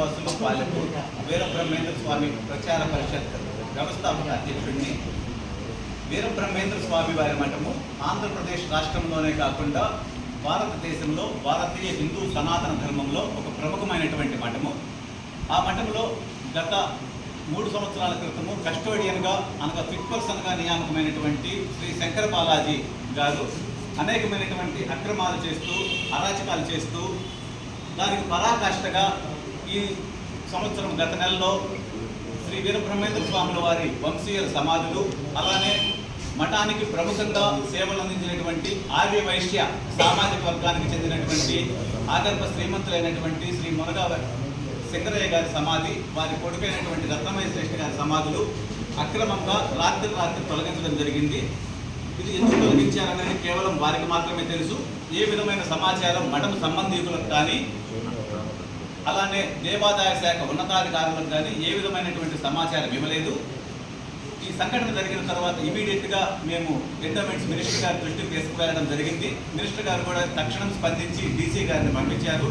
వాసులు పాలకు వీరబ్రహ్మేంద్ర స్వామి ప్రచార పరిషత్ వ్యవస్థాపక అధ్యక్షుడిని. వీరబ్రహ్మేంద్ర స్వామి వారి మఠము ఆంధ్రప్రదేశ్ రాష్ట్రంలోనే కాకుండా భారతదేశంలో భారతీయ హిందూ సనాతన ధర్మంలో ఒక ప్రముఖమైనటువంటి మఠము. ఆ మఠంలో గత మూడు సంవత్సరాల క్రితము కస్టోడియన్గా అనగా ఫిట్ పర్సన్గా నియామకమైనటువంటి శ్రీ శంకర బాలాజీ గారు అనేకమైనటువంటి అక్రమాలు చేస్తూ అరాచకాలు చేస్తూ దానికి పరాకాష్ఠగా ఈ సంవత్సరం గత నెలలో శ్రీ వీరబ్రహ్మేంద్ర స్వాముల వారి వంశీయుల సమాధులు అలానే మఠానికి ప్రముఖంగా సేవలు అందించినటువంటి ఆర్య వైశ్య సామాజిక వర్గానికి చెందినటువంటి ఆగర్భ శ్రీమంతులైనటువంటి శ్రీ మునగా శంకరయ్య గారి సమాధి వారి కొడుకైనటువంటి రత్నమయ్య శ్రేష్ఠ గారి సమాధులు అక్రమంగా రాత్రి రాత్రి తొలగించడం జరిగింది. ఇది ఎందుకు తొలగించారనేది కేవలం వారికి మాత్రమే తెలుసు. ఏ విధమైన సమాచారం మఠం సంబంధికులకు కానీ అలానే దేవాదాయ శాఖ ఉన్నతాధికారులకు కానీ ఏ విధమైనటువంటి సమాచారం ఇవ్వలేదు. ఈ సంఘటన జరిగిన తర్వాత ఇమీడియట్గా మేము ఎండోమెంట్స్ మినిస్టర్ గారి దృష్టికి తీసుకువెళ్ళడం జరిగింది. మినిస్టర్ గారు కూడా తక్షణం స్పందించి డీసీ గారిని పంపించారు.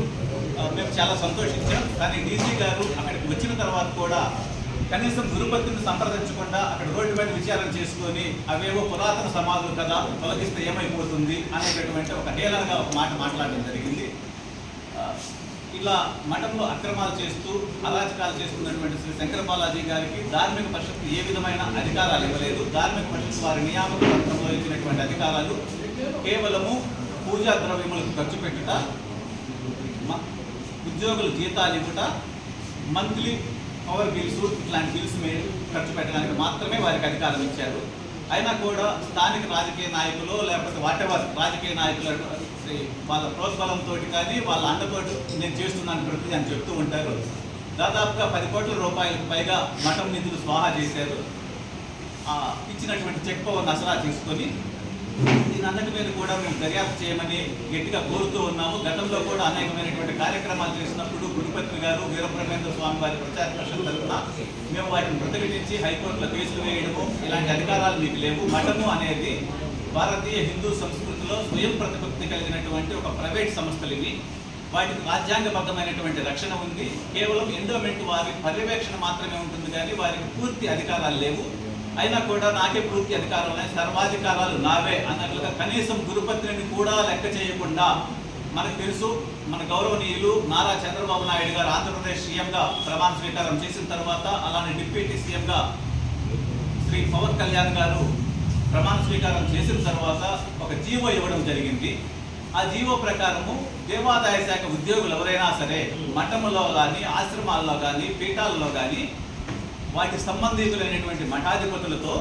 మేము చాలా సంతోషించాం. కానీ డీసీ గారు అక్కడికి వచ్చిన తర్వాత కూడా కనీసం గురుపతిని సంప్రదించకుండా అక్కడ రోడ్డు మీద విచారణ చేసుకొని అవేవో పురాతన సమాధులు కదా తొలగిస్తే ఏమైపోతుంది అనేటటువంటి ఒక హేళనగా ఒక మాట మాట్లాడడం జరిగింది. ఇలా మఠంలో అక్రమాలు చేస్తూ అరాచకాలు చేస్తున్నటువంటి శ్రీ శంకర బాలాజీ గారికి ధార్మిక పరిషత్తు ఏ విధమైన అధికారాలు ఇవ్వలేదు. ధార్మిక పరిషత్తు వారి నియామక పత్రంలో ఇచ్చినటువంటి అధికారాలు కేవలము పూజా ద్రవ్యములకు ఖర్చు పెట్టుట ఉద్యోగులు జీతాలు ఇవ్వట మంత్లీ పవర్ బిల్స్ ఇట్లాంటి బిల్స్ మీద ఖర్చు పెట్టడానికి మాత్రమే వారికి అధికారం ఇచ్చారు. అయినా కూడా స్థానిక రాజకీయ నాయకులు లేకపోతే వాటెవర్ రాజకీయ నాయకులు వాళ్ళ ప్రోత్సాహంతో కానీ వాళ్ళ అండతోటి నేను చేస్తున్నాను ప్రతి అని చెప్తూ ఉంటారు. దాదాపుగా పది కోట్ల రూపాయలకు పైగా మఠం నిధులు స్వాహా చేశారు. ఇచ్చినటువంటి చెక్ పవర్ నసరా తీసుకొని దీని మీద కూడా మేము దర్యాప్తు చేయమని గట్టిగా కోరుతూ ఉన్నాము. గతంలో కూడా అనేకమైనటువంటి కార్యక్రమాలు చేసినప్పుడు గురుపత్రి గారు వీరబ్రహ్మేంద్ర స్వామి వారి ప్రచార పరిషత్ తరఫున మేము వాటిని ప్రతిఘటించి హైకోర్టులో కేసులు వేయడము ఇలాంటి అధికారాలు మీకు లేవు. మఠము అనేది భారతీయ హిందూ సంస్కృతిలో స్వయం ప్రతిపత్తి కలిగినటువంటి ఒక ప్రైవేట్ సంస్థలు ఇవి. వాటికి రాజ్యాంగబద్ధమైనటువంటి రక్షణ ఉంది. కేవలం ఎండోమెంట్ వారి పర్యవేక్షణ మాత్రమే ఉంటుంది కానీ వారికి పూర్తి అధికారాలు లేవు. అయినా కూడా నాకే పూర్తి అధికారాలు ఉన్నాయి. సర్వాధికారాలు నావే అన్నట్లుగా కనీసం గురుపత్రిని కూడా లెక్క చేయకుండా మనకు తెలుసు మన గౌరవనీయులు నారా చంద్రబాబు నాయుడు గారు ఆంధ్రప్రదేశ్ సీఎంగా ప్రమాణ స్వీకారం చేసిన తర్వాత అలానే డిప్యూటీ సీఎంగా శ్రీ పవన్ కళ్యాణ్ గారు ప్రమాణ స్వీకారం చేసిన తర్వాత ఒక జీవో ఇవ్వడం జరిగింది. ఆ జీవో ప్రకారము దేవాదాయ శాఖ ఉద్యోగులు ఎవరైనా సరే మఠములో కానీ ఆశ్రమాల్లో కానీ పీఠాలలో కానీ వాటి సంబంధితులైనటువంటి మఠాధిపతులతో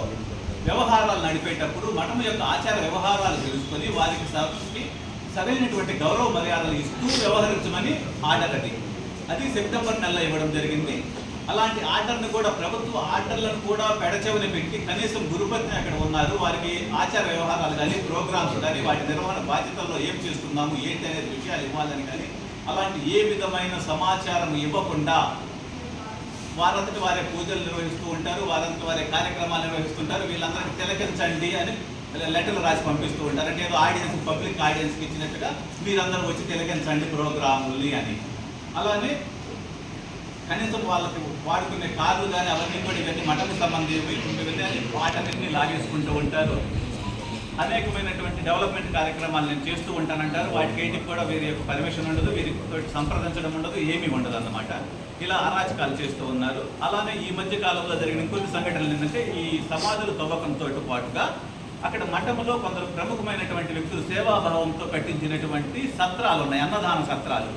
వ్యవహారాలు నడిపేటప్పుడు మఠం యొక్క ఆచార వ్యవహారాలు తెలుసుకొని వారికి సభకి సరైనటువంటి గౌరవ మర్యాదలు ఇస్తూ వ్యవహరించమని ఆర్డర్ అది. అది సెప్టెంబర్ నెలలో ఇవ్వడం జరిగింది. అలాంటి ఆర్డర్ను కూడా ప్రభుత్వ ఆర్డర్లను కూడా పెడచెవిని పెట్టి కనీసం గురుపతిని అక్కడ ఉన్నారు. వారికి ఆచార వ్యవహారాలు కానీ ప్రోగ్రామ్స్ కానీ వాటి నిర్వహణ బాధ్యతల్లో ఏం చేస్తున్నాము ఏంటి అనేది విషయాలు ఇవ్వాలని కానీ అలాంటి ఏ విధమైన సమాచారం ఇవ్వకుండా వారంతటి వారే పూజలు నిర్వహిస్తూ ఉంటారు వారంతటి వారే కార్యక్రమాలు నిర్వహిస్తుంటారు వీళ్ళందరికీ తిలకించండి అని లెటర్లు రాసి పంపిస్తూ ఉంటారు. అంటే ఏదో ఆడియన్స్ పబ్లిక్ ఆడియన్స్కి ఇచ్చినట్టుగా మీరందరూ వచ్చి తిలకించండి ప్రోగ్రాముల్ని అని. అలానే కనీసం వాళ్ళకి వాడుకునే కార్లు కానీ అవన్నీ కూడా ఇవన్నీ మఠకు సంబంధించి ఇవన్నీ అని వాటన్నింటినీ లాగేసుకుంటూ ఉంటారు. అనేకమైనటువంటి డెవలప్మెంట్ కార్యక్రమాలు నేను చేస్తూ ఉంటానంటారు. వాటికి ఏంటికి కూడా వీరి యొక్క పర్మిషన్ ఉండదు వీరితో సంప్రదించడం ఉండదు ఏమీ ఉండదు అన్నమాట. ఇలా అరాచకాలు చేస్తూ ఉన్నారు. అలానే ఈ మధ్య కాలంలో జరిగిన ఇంకొన్ని సంఘటనలు ఏంటంటే ఈ సమాధుల తవ్వకంతో పాటుగా అక్కడ మఠంలో కొందరు ప్రముఖమైనటువంటి వ్యక్తులు సేవాభావంతో కట్టించినటువంటి సత్రాలు ఉన్నాయి అన్నదాన సత్రాలు.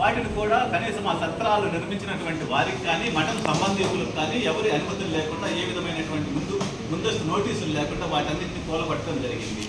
వాటిని కూడా కనీసం ఆ సత్రాలు నిర్మించినటువంటి వారికి కానీ మఠం సంబంధితులకు కానీ ఎవరి అనుమతులు లేకుండా ఏ విధమైనటువంటి ముందు ముందస్తు నోటీసులు లేకుండా వాటన్నింటినీ కూలబట్టడం జరిగింది.